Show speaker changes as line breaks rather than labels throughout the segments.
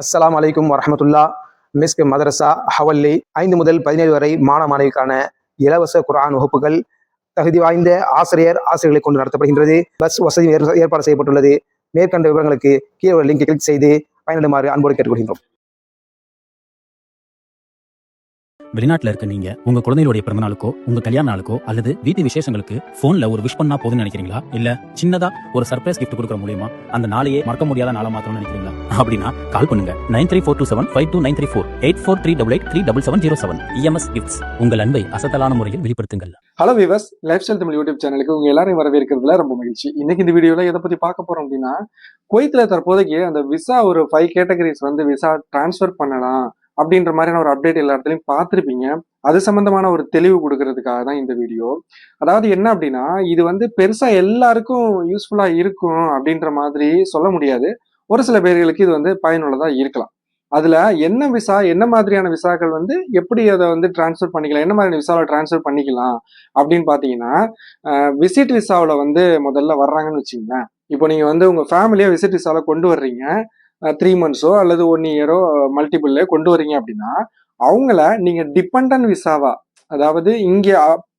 அஸ்லாம் அலைக்கும் வரமத்துல்லா மிஸ்க் மதரசா ஹவல்லி ஐந்து முதல் பதினேழு வரை மாணவ மாணவிக்கான இலவச குரான் வகுப்புகள் தகுதி வாய்ந்த ஆசிரியர் ஆசிரியர்களை கொண்டு நடத்தப்படுகின்றது. பஸ் வசதி ஏற்பாடு செய்யப்பட்டுள்ளது. மேற்கண்ட விவரங்களுக்கு கீழே உள்ள லிங்கை கிளிக் செய்து பயனிடுமாறு அன்போடு கேட்டுக்கொள்கின்றோம்.
வெளிநாட்டுல இருக்க நீங்க உங்க குழந்தைகளுடைய பிறந்த நாளுக்கோ உங்க கல்யாண நாளுக்கோ அல்லது வீட்டு விசேஷங்களுக்கு போன்ல ஒரு விஷ் பண்ணா போதும்னு நினைக்கிறீங்களா? இல்ல சின்னதா ஒரு சர்ப்ரைஸ் கிஃப்ட் கொடுக்கற மூலியமா அந்த நாளையே மறக்க முடியாத நாளா மாத்தணும்னு நினைக்கிறீங்களா? அப்படின்னா கால் பண்ணுங்க. Nine three four two seven five two nine three four eight four three double eight three double seven zero seven. EMS gifts உங்கள் அன்பை அசத்தலான முறையில் வெளிப்படுத்துங்கள்.
Hello விவஸ் life style Tamil YouTube சேனலுக்கு உங்க எல்லாரையும் வரவேற்கிறதுல ரொம்ப மகிழ்ச்சி. இன்னைக்கு இந்த வீடியோல எதை பத்தி பார்க்க போறோம் அப்படின்னா குவைத்துல தற்போதைக்கு அந்த விசா ஒரு ஃபைவ் கேட்டகரிஸ் வந்து விசா டிரான்ஸ்ஃபர் பண்ணலாம். அப்படின்ற மாதிரியான ஒரு அப்டேட் எல்லா இடத்துலையும் பார்த்துருப்பீங்க. அது சம்பந்தமான ஒரு தெளிவு கொடுக்கறதுக்காக தான் இந்த வீடியோ அதாவது என்ன அப்படின்னா இது வந்து பெருசா எல்லாருக்கும் யூஸ்ஃபுல்லா இருக்கும் அப்படின்ற மாதிரி சொல்ல முடியாது. ஒரு சில பேர்களுக்கு இது வந்து பயனுள்ளதா இருக்கலாம். அதுல என்ன விசா என்ன மாதிரியான விசாக்கள் வந்து எப்படி அதை வந்து டிரான்ஸ்ஃபர் பண்ணிக்கலாம் என்ன மாதிரியான விசாவில் டிரான்ஸ்ஃபர் பண்ணிக்கலாம் அப்படின்னு பார்த்தீங்கன்னா விசிட் விசாவில் வந்து முதல்ல வர்றாங்கன்னு வச்சுங்களேன் இப்போ நீங்கள் வந்து உங்கள் ஃபேமிலியை விசிட் விசாவில் கொண்டு வர்றீங்க. த்ரீ மந்த்ஸோ அல்லது ஒன் இயரோ மல்டிபிள்ல கொண்டு வரீங்க அப்படின்னா அவங்கள நீங்கள் டிபெண்டன்ட் விசாவா அதாவது இங்கே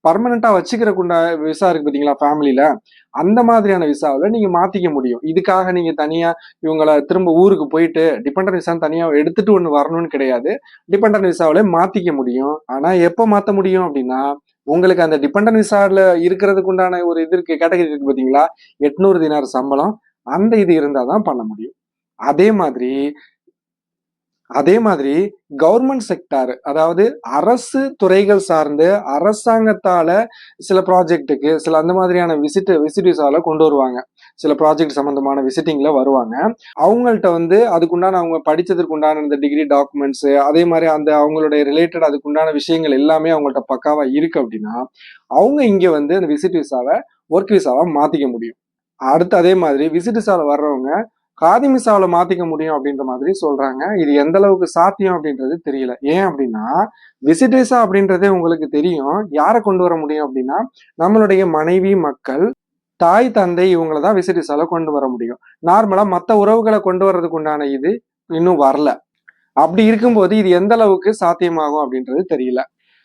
பர்மனெண்ட்டாக வச்சுக்கிறக்குண்ட விசா இருக்கு பார்த்தீங்களா ஃபேமிலியில் அந்த மாதிரியான விசாவில் நீங்கள் மாற்றிக்க முடியும். இதுக்காக நீங்கள் தனியாக இவங்கள திரும்ப ஊருக்கு போயிட்டு டிபெண்டன் விசா தனியாக எடுத்துட்டு ஒன்று வரணும்னு கிடையாது. டிபெண்டன்ட் விசாவில மாற்றிக்க முடியும். ஆனால் எப்போ மாற்ற முடியும் அப்படின்னா உங்களுக்கு அந்த டிபெண்டன் விசாவில் இருக்கிறதுக்கு உண்டான ஒரு இது இருக்கு கேட்டகரி இருக்கு பார்த்தீங்களா எட்நூறு தினார் சம்பளம் அந்த இது இருந்தால் தான் பண்ண முடியும். அதே மாதிரி அதே மாதிரி கவர்மெண்ட் செக்டார் அதாவது அரசு துறைகள் சார்ந்து அரசாங்கத்தால சில ப்ராஜெக்ட்டுக்கு சில அந்த மாதிரியான விசிட் விசிட்டிஸால கொண்டு வருவாங்க. சில ப்ராஜெக்ட் சம்பந்தமான விசிட்டிங்ல வருவாங்க. அவங்கள்ட்ட வந்து அதுக்குண்டான அவங்க படிச்சதுக்கு உண்டான இந்த டிகிரி டாக்குமெண்ட்ஸ் அதே மாதிரி அந்த அவங்களுடைய ரிலேட்டட் அதுக்குண்டான விஷயங்கள் எல்லாமே அவங்கள்ட்ட பக்காவா இருக்கு அப்படின்னா அவங்க இங்க வந்து அந்த விசிட் விசாவை ஒர்க் விசாவை மாத்திக்க முடியும். அடுத்து அதே மாதிரி விசிட் விசாவில் வர்றவங்க காதி விசாவில் மாத்திக்க முடியும் அப்படின்ற மாதிரி சொல்றாங்க. இது எந்த அளவுக்கு சாத்தியம் அப்படின்றது தெரியல. ஏன் அப்படின்னா விசிட் அப்படின்றதே உங்களுக்கு தெரியும். யாரை கொண்டு வர முடியும் அப்படின்னா நம்மளுடைய மனைவி மக்கள் தாய் தந்தை இவங்கள தான் விசிட் கொண்டு வர முடியும். நார்மலா மற்ற உறவுகளை கொண்டு வர்றதுக்கு உண்டான இது இன்னும் வரல. அப்படி இருக்கும்போது இது எந்த அளவுக்கு சாத்தியமாகும் அப்படின்றது தெரியல.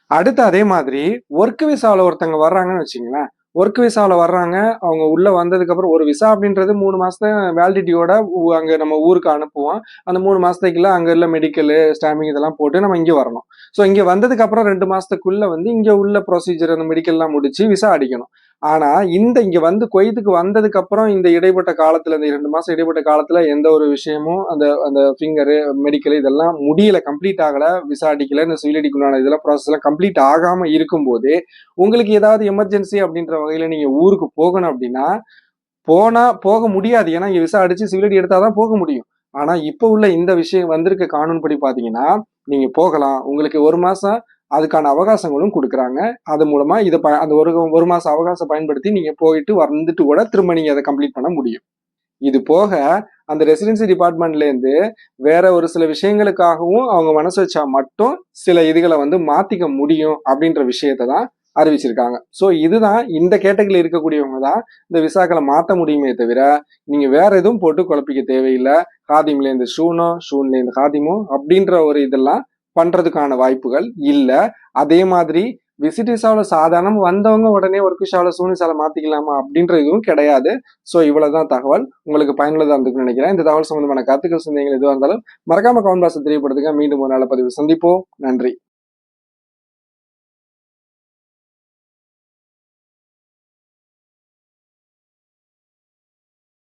அடுத்து அதே மாதிரி ஒர்க் விசாவில் ஒருத்தங்க வர்றாங்கன்னு வச்சுங்களேன் ஒர்க் விசாவில் வர்றாங்க. அவங்க உள்ளே வந்ததுக்கப்புறம் ஒரு விசா அப்படின்றது மூணு மாதத்தை வேலிடிட்டியோட அங்கே நம்ம ஊருக்கு அனுப்புவோம். அந்த மூணு மாதத்துக்குள்ளே அங்கே உள்ள மெடிக்கலு ஸ்டாம்பிங் இதெல்லாம் போட்டு நம்ம இங்கே வரணும். ஸோ இங்கே வந்ததுக்கப்புறம் ரெண்டு மாதத்துக்குள்ளே வந்து இங்கே உள்ள ப்ரொசீஜர் அந்த மெடிக்கல்லாம் முடிச்சு விசா அடிக்கணும். ஆனா இந்த இங்க வந்து கொய்துக்கு வந்ததுக்கு அப்புறம் இந்த இடைப்பட்ட காலத்துல இந்த இரண்டு மாசம் இடைப்பட்ட காலத்துல எந்த ஒரு விஷயமும் அந்த அந்த ஃபிங்கரு மெடிக்கல் இதெல்லாம் முடியல கம்ப்ளீட் ஆகல விசா அடிக்கல இந்த சிவில் இதெல்லாம் ப்ராசஸ் எல்லாம் கம்ப்ளீட் ஆகாம இருக்கும்போது உங்களுக்கு ஏதாவது எமர்ஜென்சி அப்படின்ற வகையில நீங்க ஊருக்கு போகணும் அப்படின்னா போனா போக முடியாது. ஏன்னா இங்க விசா அடிச்சு சிவில் அடி எடுத்தாதான் போக முடியும். ஆனா இப்போ உள்ள இந்த விஷயம் வந்திருக்க கானூன் பாத்தீங்கன்னா நீங்க போகலாம். உங்களுக்கு ஒரு மாசம் அதுக்கான அவகாசங்களும் கொடுக்குறாங்க. அது மூலமா இதை ப- அந்த ஒரு ஒரு மாசம் அவகாசம் பயன்படுத்தி நீங்க போயிட்டு வந்துட்டு கூட திரும்ப நீங்க அதை கம்ப்ளீட் பண்ண முடியும். இது போக அந்த ரெசிடென்சி டிபார்ட்மெண்ட்ல இருந்து வேற ஒரு சில விஷயங்களுக்காகவும் அவங்க மனசு வச்சா மட்டும் சில இதுகளை வந்து மாத்திக்க முடியும் அப்படின்ற விஷயத்தை தான் அறிவிச்சிருக்காங்க. ஸோ இதுதான் இந்த கேட்டகரியில் இருக்கக்கூடியவங்க தான் இந்த விசாக்களை மாற்ற முடியுமே தவிர நீங்க வேற எதுவும் போட்டு குழப்பிக்க தேவையில்லை. ஹாதிம்லேருந்து ஷூனோ ஷூன்லேருந்து ஹாதிமோ காதிமோ அப்படின்ற ஒரு இதெல்லாம் பண்றதுக்கான வாய்ப்புகள் இல்லை. அதே மாதிரி விசிட் ஷாவில் சாதாரணம் வந்தவங்க உடனே ஒர்க் ஷாவில் சூன் விசாவில் மாத்திக்கலாமா அப்படின்ற இதுவும் கிடையாது. ஸோ இவ்வளோ தான் தகவல். உங்களுக்கு பயனுள்ளதாக இருந்துக்குன்னு நினைக்கிறேன். இந்த தகவல் சம்பந்தமான கருத்துக்கள் சந்தேகங்கள் எதுவாக இருந்தாலும் மறக்காம கவுண்ட் பாக்ஸ் தெரியப்படுத்துங்க. மீண்டும் ஒரு நல்ல பதிவு சந்திப்போம். நன்றி.